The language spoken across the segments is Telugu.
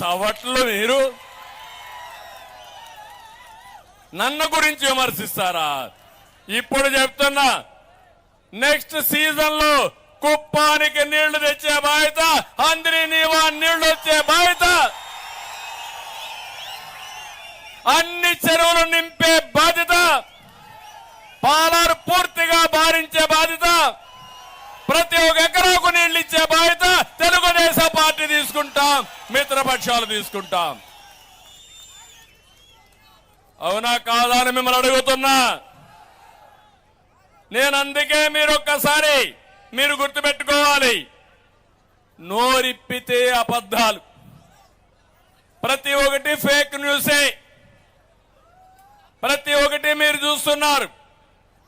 చవట్లు మీరు? నన్ను గురించి విమర్శిస్తారా? ఇప్పుడు చెప్తున్నా నెక్స్ట్ సీజన్లో కుప్పానికి నీళ్ళు తెచ్చే బాధ్యత అందరి నీవా నీళ్ళు వచ్చే బాధ్యత. అన్ని చెరువులు నింపే బాధ్యత పాలారు పూర్తిగా భారించే బాధ్యత. ప్రతి ఒక్క నీళ్ళు ఇచ్చే బాధ్యత తెలుగుదేశం పార్టీ తీసుకుంటాం మిత్రపక్షాలు తీసుకుంటాం. అవునా కాదా అని మిమ్మల్ని అడుగుతున్నా. నేను అందుకే మీరు ఒక్కసారి మీరు గుర్తుపెట్టుకోవాలి. నోరిప్పితే అబద్ధాలు. ప్రతి ఒక్కటి ఫేక్ న్యూసే. ప్రతి ఒక్కటి మీరు చూస్తున్నారు.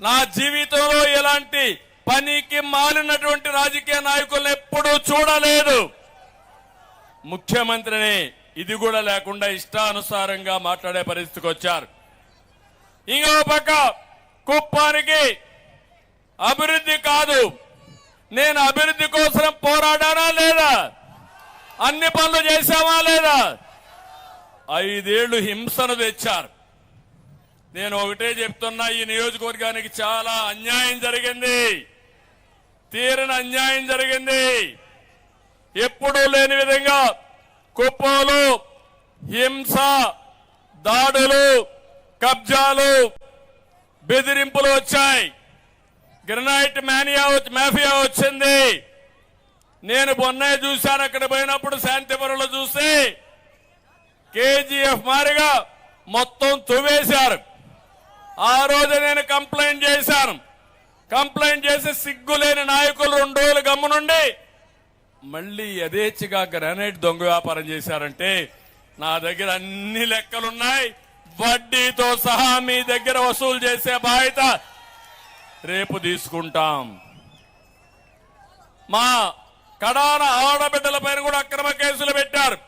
నా జీవితంలో ఎలాంటి పనికి మాలినటువంటి రాజకీయ నాయకులను ఎప్పుడూ చూడలేదు. ముఖ్యమంత్రిని ఇది కూడా లేకుండా ఇష్టానుసారంగా మాట్లాడే పరిస్థితికి వచ్చారు. ఇంకో పక్క కుప్పానికి అభివృద్ధి కాదు. నేను అభివృద్ధి కోసం పోరాడానా లేదా? అన్ని పనులు చేశామా లేదా? ఐదేళ్ళు హింసను తెచ్చారు. నేను ఒకటే చెప్తున్నా ఈ నియోజకవర్గానికి చాలా అన్యాయం జరిగింది. తీరని అన్యాయం జరిగింది. ఎప్పుడూ లేని విధంగా కుప్పలు హింస దాడులు కబ్జాలు బెదిరింపులు వచ్చాయి. గ్రనైట్ మానియా మాఫియా వచ్చింది. నేను మొన్నే చూశాను అక్కడ పోయినప్పుడు శాంతిపురంలో చూస్తే కేజీఎఫ్ మారిగా మొత్తం తువేశారు ఆ రోజు నేను కంప్లైంట్ చేశాను. కంప్లైంట్ చేసి సిగ్గులేని నాయకులు రెండు రోజులు గమ్మునుండి మళ్ళీ యథేచ్ఛగా గ్రానైట్ దొంగ వ్యాపారం చేశారంటే నా దగ్గర అన్ని లెక్కలున్నాయి. వడ్డీతో సహా మీ దగ్గర వసూలు చేసే బాధ్యత రేపు తీసుకుంటాం. మా కడాన ఆడబిడ్డల పైన కూడా అక్రమ కేసులు పెట్టారు.